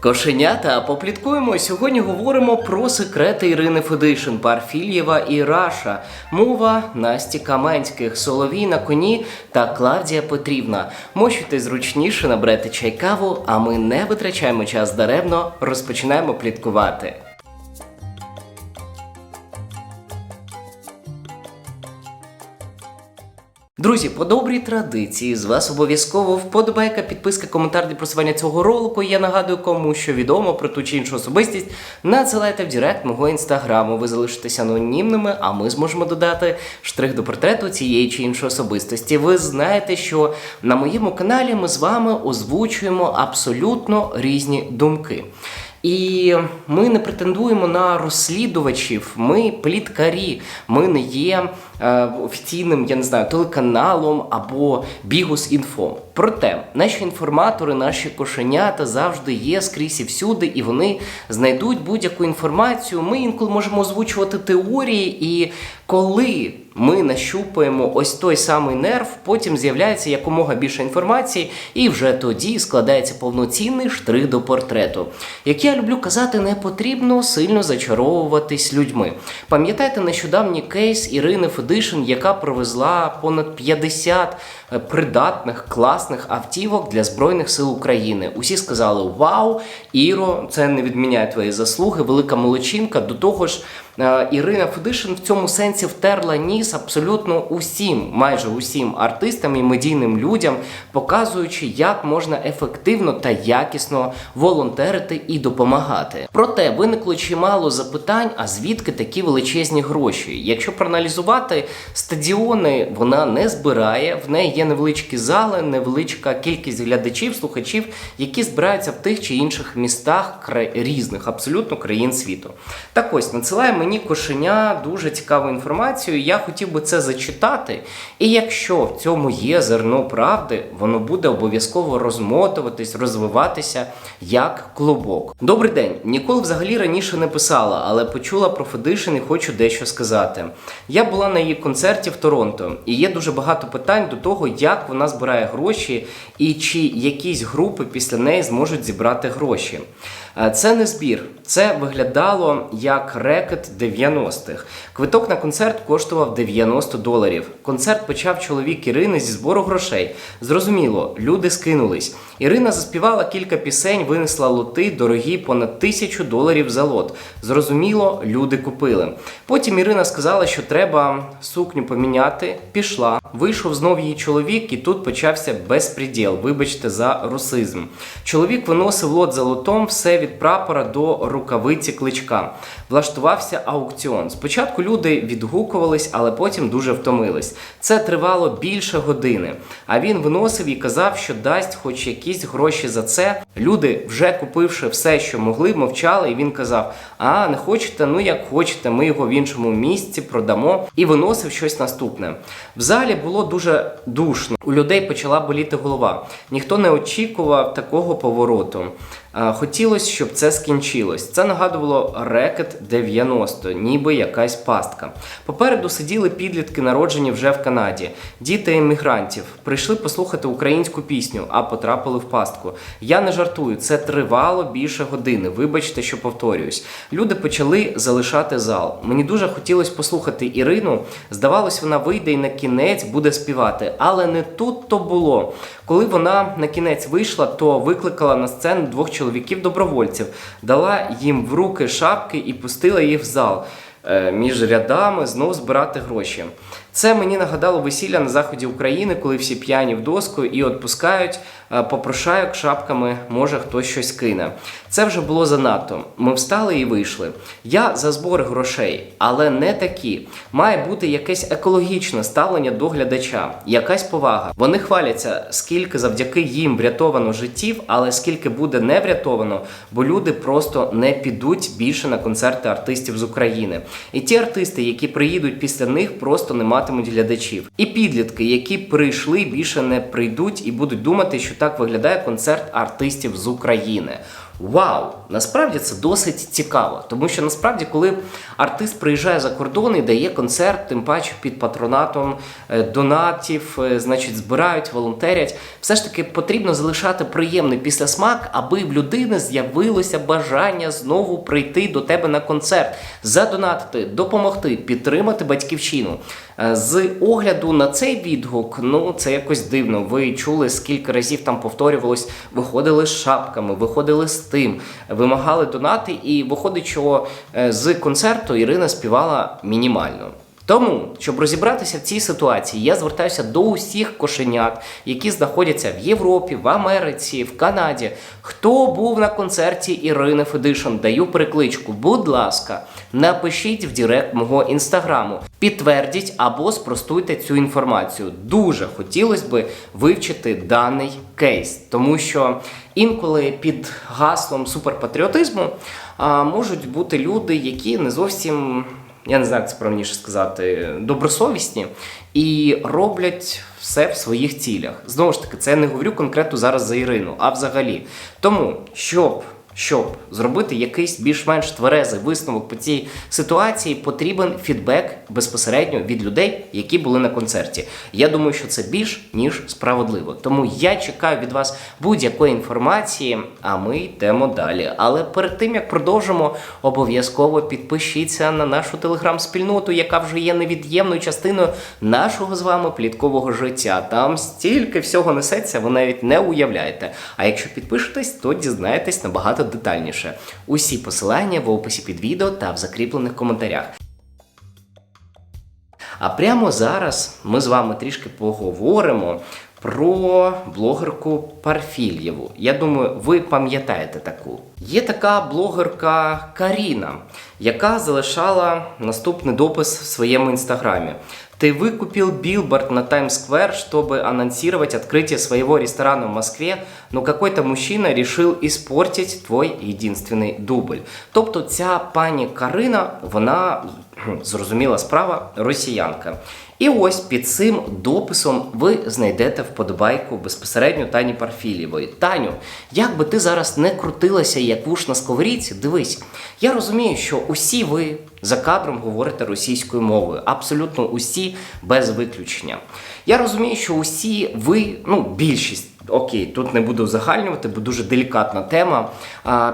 Кошенята, попліткуємо. Сьогодні говоримо про секрети Ірини Федишин, Парфільєва і Раша. Мова Насті Каменських, Соловій на коні та Клавдія Петрівна. Мощуйте зручніше, набрати чай каву, а ми не витрачаємо час даремно, розпочинаємо пліткувати. Друзі, по добрій традиції з вас обов'язково вподобайка, підписка, коментар для просування цього ролику. Я нагадую, кому що відомо про ту чи іншу особистість. Надсилайте в Директ мого інстаграму. Ви залишитеся анонімними, а ми зможемо додати штрих до портрету цієї чи іншої особистості. Ви знаєте, що на моєму каналі ми з вами озвучуємо абсолютно різні думки. І ми не претендуємо на розслідувачів, ми пліткарі, ми не є офіційним, я не знаю, телеканалом або Бігус інфо. Проте наші інформатори, наші кошенята завжди є скрізь і всюди, і вони знайдуть будь-яку інформацію. Ми інколи можемо озвучувати теорії, і коли ми нащупаємо ось той самий нерв, потім з'являється якомога більше інформації, і вже тоді складається повноцінний штрих до портрету. Як я люблю казати, не потрібно сильно зачаровуватись людьми. Пам'ятаєте нещодавній кейс Ірини Федишин, яка провезла понад 50 е, придатних класних автівок для Збройних сил України. Усі сказали: Вау, Іро, це не відміняє твої заслуги, велика молочинка До того ж. Е, Ірина Федишин в цьому сенсі втерла ніс абсолютно усім, майже усім артистам і медійним людям, показуючи, як можна ефективно та якісно волонтерити і допомагати. Проте виникло чимало запитань: а звідки такі величезні гроші? Якщо проаналізувати стадіони, вона не збирає, в неї є невеличкі зали, невеличка кількість глядачів, слухачів, які збираються в тих чи інших містах різних абсолютно країн світу. Так ось надсилає мені кошеня дуже цікаву інформацію. Я хотів би це зачитати. І якщо в цьому є зерно правди, воно буде обов'язково розмотуватись, розвиватися як клубок. Добрий день. Ніколи взагалі раніше не писала, але почула про Федишин і хочу дещо сказати. Я була на її концерті в Торонто, і є дуже багато питань до того, як вона збирає гроші і чи якісь групи після неї зможуть зібрати гроші. Е, Це не збір, це виглядало як рекет 90-х. Квиток на концерт коштував 90 доларів. Концерт почав чоловік Ірини зі збору грошей. Зрозуміло, люди скинулись. Ірина заспівала кілька пісень, винесла лоти, дорогі понад тисячу доларів за лот. Зрозуміло, люди купили. Потім Ірина сказала, що треба сукню поміняти. Пішла. Вийшов знов її чоловік, і тут почався безпреділ. Вибачте за русизм. Чоловік виносив лот за лотом, все від прапора до рукавиці кличка. Влаштувався аукціон. Спочатку люди відгукувались, але потім дуже втомились. Це тривало більше години. А він виносив і казав, що дасть хоч якісь гроші за це. Люди, вже купивши все, що могли, мовчали, і він казав: А, не хочете? Ну як хочете, ми його в іншому місці продамо і виносив щось наступне. В залі було дуже душно. У людей почала боліти голова. Ніхто не очікував такого повороту. Хотілося, щоб це скінчилось. Це нагадувало рекет 90, ніби якась пастка. Попереду сиділи підлітки, народжені вже в Канаді, діти емігрантів. Прийшли послухати українську пісню, а потрапили в пастку. Я не жартую, це тривало більше години. Вибачте, що повторююсь. Люди почали залишати зал. Мені дуже хотілося послухати Ірину. Здавалось, вона вийде і на кінець буде співати, але не тут то було. Коли вона на кінець вийшла, то викликала на сцену двох чоловіків-добровольців, дала їм в руки шапки і пустила їх в зал. е, Між рядами знов збирати гроші. Це мені нагадало весілля на заході України, коли всі п'яні в доску і відпускають попрошайок шапками, може хтось щось кине. Це вже було занадто. Ми встали і вийшли. Я за збори грошей, але не такі. Має бути якесь екологічне ставлення до глядача, якась повага. Вони хваляться, скільки завдяки їм врятовано життів, але скільки буде не врятовано, бо люди просто не підуть більше на концерти артистів з України. І ті артисти, які приїдуть після них, просто не матимуть глядачів. І підлітки, які прийшли, більше не прийдуть і будуть думати, що так виглядає концерт артистів з України. Вау! Насправді це досить цікаво, тому що насправді, коли артист приїжджає за кордон і дає концерт, тим паче під патронатом е, донатів, е, значить, збирають, волонтерять, все ж таки потрібно залишати приємний післясмак, аби в людини з'явилося бажання знову прийти до тебе на концерт, задонатити, допомогти, підтримати батьківщину. Е, З огляду на цей відгук, ну це якось дивно. Ви чули, скільки разів там повторювалось, виходили з шапками, виходили з тим, вимагали донати, і виходить, що е, з концерту Ірина співала мінімально. Тому, щоб розібратися в цій ситуації, я звертаюся до усіх кошенят, які знаходяться в Європі, в Америці, в Канаді. Хто був на концерті Ірини Федишин, даю перекличку. Будь ласка, напишіть в Директ мого інстаграму, підтвердіть або спростуйте цю інформацію. Дуже хотілося би вивчити даний кейс, тому що інколи під гаслом суперпатріотизму можуть бути люди, які не зовсім я не знаю, як це правильніше сказати, добросовісні і роблять все в своїх цілях. Знову ж таки, це я не говорю конкретно зараз за Ірину, а взагалі. Тому, щоб. Щоб зробити якийсь більш-менш тверезий висновок по цій ситуації, потрібен фідбек безпосередньо від людей, які були на концерті. Я думаю, що це більш ніж справедливо. Тому я чекаю від вас будь-якої інформації, а ми йдемо далі. Але перед тим як продовжимо, обов'язково підпишіться на нашу телеграм-спільноту, яка вже є невід'ємною частиною нашого з вами пліткового життя. Там стільки всього несеться, ви навіть не уявляєте. А якщо підпишетесь, то дізнаєтесь набагато детальніше. Усі посилання в описі під відео та в закріплених коментарях. А прямо зараз ми з вами трішки поговоримо про блогерку Парфільєву. Я думаю, ви пам'ятаєте таку. Є така блогерка Каріна, яка залишала наступний допис в своєму інстаграмі. Ты выкупил билборд на Таймс-сквер, чтобы анонсировать открытие своего ресторана в Москве, но какой-то мужчина решил испортить твой единственный дубль. Тобто ця пані Карина, вона кхм, зрозуміла справа, росіянка. І ось під цим дописом ви знайдете вподобайку безпосередньо Тані Парфілєвої. Таню, як би ти зараз не крутилася як вуш на сковорідці, дивись, я розумію, що усі ви за кадром говорите російською мовою, абсолютно усі без виключення. Я розумію, що усі ви, ну більшість. Окей, тут не буду узагальнювати, бо дуже делікатна тема.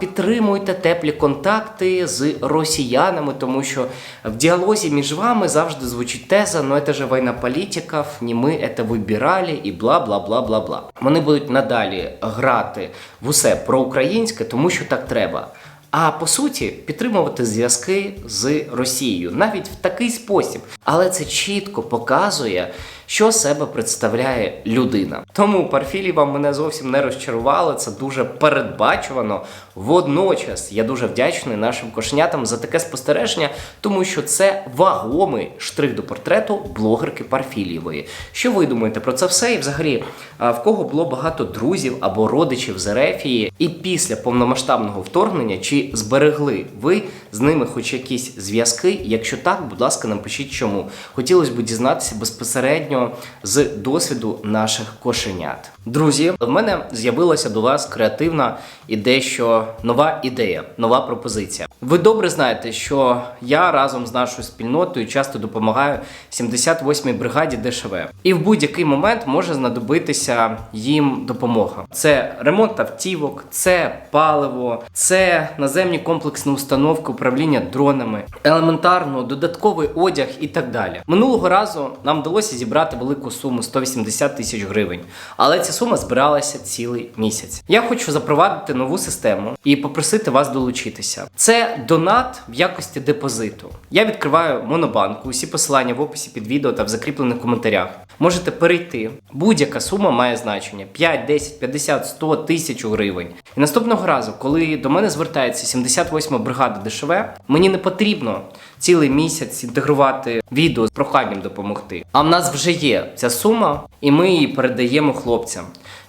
Підтримуйте теплі контакти з росіянами, тому що в діалозі між вами завжди звучить теза, ну це же війна політиків, не ми це вибирали і бла бла бла бла бла. Вони будуть надалі грати в усе проукраїнське, тому що так треба. А по суті, підтримувати зв'язки з Росією навіть в такий спосіб. Але це чітко показує, що себе представляє людина. Тому Парфілєва мене зовсім не розчарувала. Це дуже передбачувано. Водночас я дуже вдячний нашим кошенятам за таке спостереження, тому що це вагомий штрих до портрету блогерки Парфілєвої. Що ви думаєте про це все? І взагалі, в кого було багато друзів або родичів з Ерефії, і після повномасштабного вторгнення чи зберегли ви з ними хоч якісь зв'язки? Якщо так, будь ласка, напишіть чому. Хотілося б дізнатися безпосередньо з досвіду наших кошенят. Друзі, в мене з'явилася до вас креативна і дещо нова ідея, нова пропозиція. Ви добре знаєте, що я разом з нашою спільнотою часто допомагаю 78-й бригаді ДШВ. І в будь-який момент може знадобитися їм допомога. Це ремонт автівок, це паливо, це наземні комплексні установки управління дронами, елементарно додатковий одяг і так далі. Минулого разу нам вдалося зібрати велику суму 180 тисяч гривень, але ця сума збиралася цілий місяць. Я хочу запровадити нову систему і попросити вас долучитися. Це донат в якості депозиту. Я відкриваю монобанку. Усі посилання в описі під відео та в закріплених коментарях. Можете перейти. Будь-яка сума має значення: 5, 10, 50, 100, тисяч гривень. І наступного разу, коли до мене звертається 78-ма бригада ДШВ, мені не потрібно цілий місяць інтегрувати відео з проханням допомогти. А в нас вже є ця сума, і ми її передаємо хлопцям.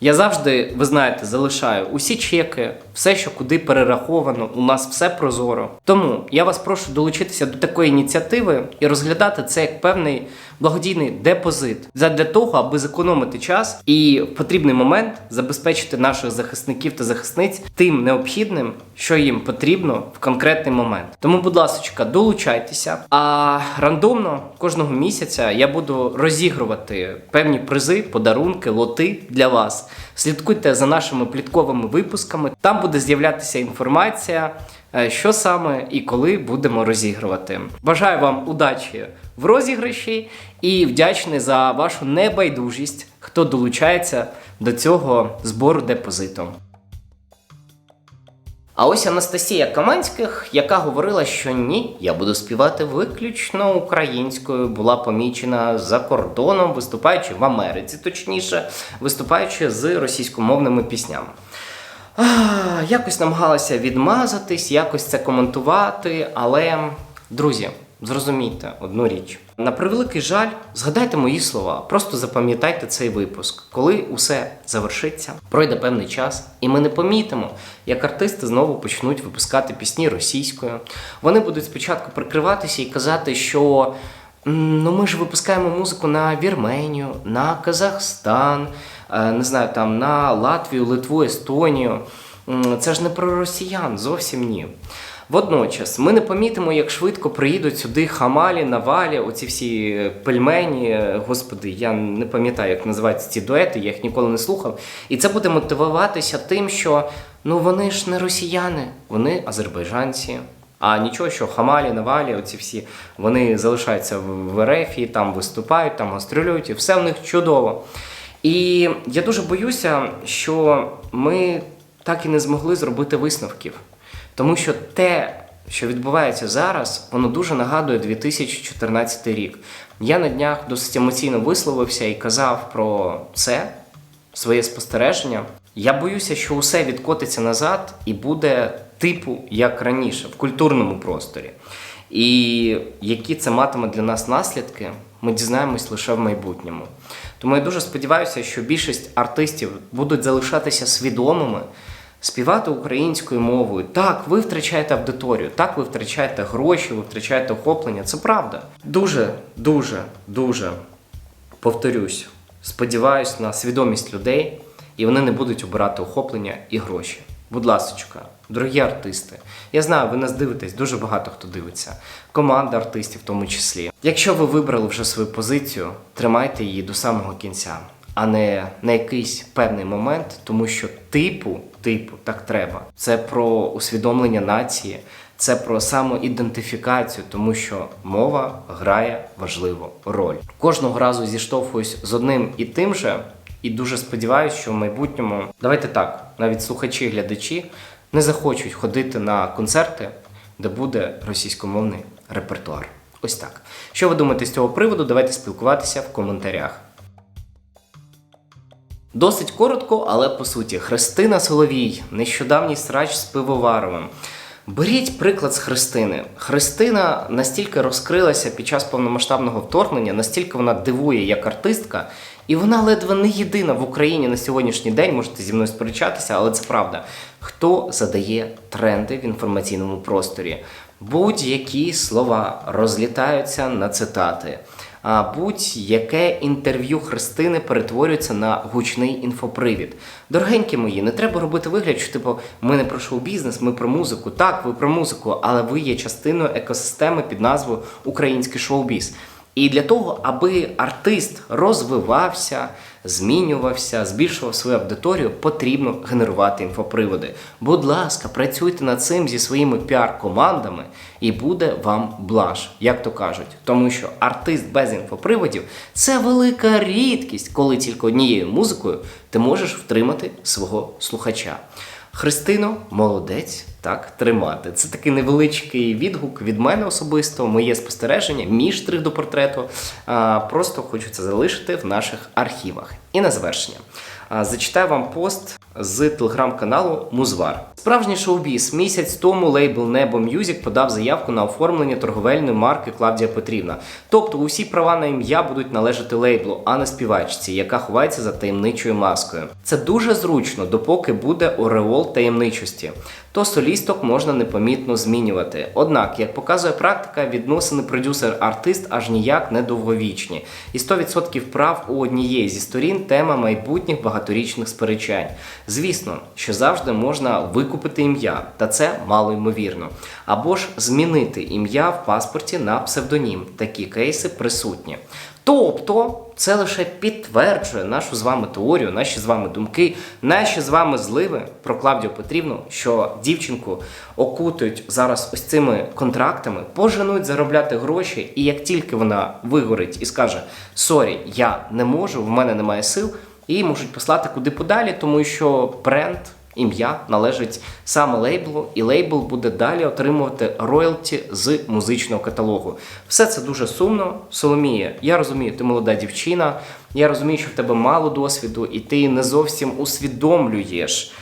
Я завжди, ви знаєте, залишаю усі чеки, все, що куди перераховано, у нас все прозоро. Тому я вас прошу долучитися до такої ініціативи і розглядати це як певний благодійний депозит для того, аби зекономити час і в потрібний момент забезпечити наших захисників та захисниць тим необхідним, що їм потрібно в конкретний момент. Тому, будь ласка, долучайтеся. А рандомно кожного місяця я буду розігрувати певні призи, подарунки, лоти для вас. Слідкуйте за нашими плітковими випусками. Там буде з'являтися інформація, е, що саме і коли будемо розігрувати. Бажаю вам удачі в розіграші і вдячний за вашу небайдужість, хто долучається до цього збору депозиту. А ось Анастасія Каманських, яка говорила, що ні, я буду співати виключно українською, була помічена за кордоном, виступаючи в Америці, точніше, виступаючи з російськомовними піснями. А, якось намагалася відмазатись, якось це коментувати, але, друзі, зрозумійте одну річ. На превеликий жаль, згадайте мої слова, просто запам'ятайте цей випуск. Коли усе завершиться, пройде певний час, і ми не помітимо, як артисти знову почнуть випускати пісні російською. Вони будуть спочатку прикриватися і казати, що ну ми ж випускаємо музику на Вірменію, на Казахстан, е, не знаю, там на Латвію, Литву, Естонію. Це ж не про росіян, зовсім ні. Водночас ми не помітимо, як швидко приїдуть сюди хамалі, навалі, оці всі пельмені. Господи, я не пам'ятаю, як називаються ці дуети, я їх ніколи не слухав. І це буде мотивуватися тим, що ну вони ж не росіяни, вони азербайджанці. А нічого, що Хамалі, Навалі, оці всі вони залишаються в в РФ, і там виступають, там гастролюють, і все в них чудово. І я дуже боюся, що ми так і не змогли зробити висновків. Тому що те, що відбувається зараз, воно дуже нагадує 2014 рік. Я на днях досить емоційно висловився і казав про це, своє спостереження. Я боюся, що усе відкотиться назад і буде типу як раніше, в культурному просторі. І які це матиме для нас наслідки, ми дізнаємось лише в майбутньому. Тому я дуже сподіваюся, що більшість артистів будуть залишатися свідомими, співати українською мовою. Так, ви втрачаєте аудиторію, так, ви втрачаєте гроші, ви втрачаєте охоплення. Це правда. Дуже, дуже, дуже повторюсь, сподіваюсь на свідомість людей, і вони не будуть обирати охоплення і гроші. Будь ласочка, дорогі артисти, я знаю, ви нас дивитесь, дуже багато хто дивиться. Команда артистів, в тому числі. Якщо ви вибрали вже свою позицію, тримайте її до самого кінця, а не на якийсь певний момент, тому що типу, типу, так треба. Це про усвідомлення нації, це про самоідентифікацію, тому що мова грає важливу роль. Кожного разу зіштовхуюсь з одним і тим же, і дуже сподіваюся, що в майбутньому давайте так, навіть слухачі, глядачі не захочуть ходити на концерти, де буде російськомовний репертуар. Ось так. Що ви думаєте з цього приводу? Давайте спілкуватися в коментарях. Досить коротко, але по суті, Христина Соловій, нещодавній срач з пивоваровим. Беріть приклад з Христини. Христина настільки розкрилася під час повномасштабного вторгнення, настільки вона дивує як артистка, і вона ледве не єдина в Україні на сьогоднішній день, можете зі мною сперечатися, але це правда. Хто задає тренди в інформаційному просторі? Будь-які слова розлітаються на цитати. Будь-яке інтерв'ю Христини перетворюється на гучний інфопривід. Дорогенькі мої, не треба робити вигляд, що типу ми не про шоу-бізнес, ми про музику. Так, ви про музику, але ви є частиною екосистеми під назвою Український шоу-біз. І для того, аби артист розвивався, змінювався, збільшував свою аудиторію, потрібно генерувати інфоприводи. Будь ласка, працюйте над цим зі своїми піар-командами, і буде вам блаж, як то кажуть. Тому що артист без інфоприводів це велика рідкість, коли тільки однією музикою ти можеш втримати свого слухача. Христино, молодець, так, тримати. Це такий невеличкий відгук від мене особисто, моє спостереження, мій штрих до портрету. Просто хочу це залишити в наших архівах. І на завершення. Зачитаю вам пост з телеграм-каналу Музвар. Справжній шоу-біз. Місяць тому лейбл Небо Мюзік подав заявку на оформлення торговельної марки Клавдія Петрівна. Тобто усі права на ім'я будуть належати лейблу, а не співачці, яка ховається за таємничою маскою. Це дуже зручно, допоки буде ореол таємничості. То солісток можна непомітно змінювати. Однак, як показує практика, відносини продюсер-артист аж ніяк не довговічні. І 100% прав у однієї зі сторін тема майбутніх багаторічних сперечань. Звісно, що завжди можна викупити ім'я, та це мало ймовірно. Або ж змінити ім'я в паспорті на псевдонім. Такі кейси присутні. Тобто, це лише підтверджує нашу з вами теорію, наші з вами думки, наші з вами зливи про Клавдію Петрівну, що дівчинку окутують зараз ось цими контрактами, поженуть заробляти гроші, і як тільки вона вигорить і скаже Сорі, я не можу, в мене немає сил, її можуть послати куди подалі, тому що бренд. Ім'я належить саме лейблу, і лейбл буде далі отримувати роялті з музичного каталогу. Все це дуже сумно. Соломія, я розумію, ти молода дівчина. Я розумію, що в тебе мало досвіду, і ти не зовсім усвідомлюєш,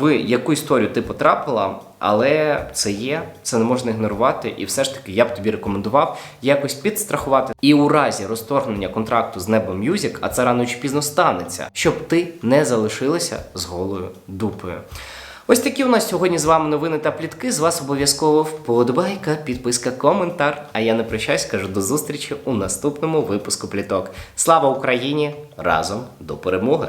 в яку історію ти потрапила, але це є, це не можна ігнорувати. І все ж таки я б тобі рекомендував якось підстрахувати. І у разі розторгнення контракту з Небо Мюзик, а це рано чи пізно станеться, щоб ти не залишилася з голою дупою. Ось такі у нас сьогодні з вами новини та плітки. З вас обов'язково вподобайка, підписка, коментар. А я не прощаюсь, кажу до зустрічі у наступному випуску пліток. Слава Україні! Разом до перемоги!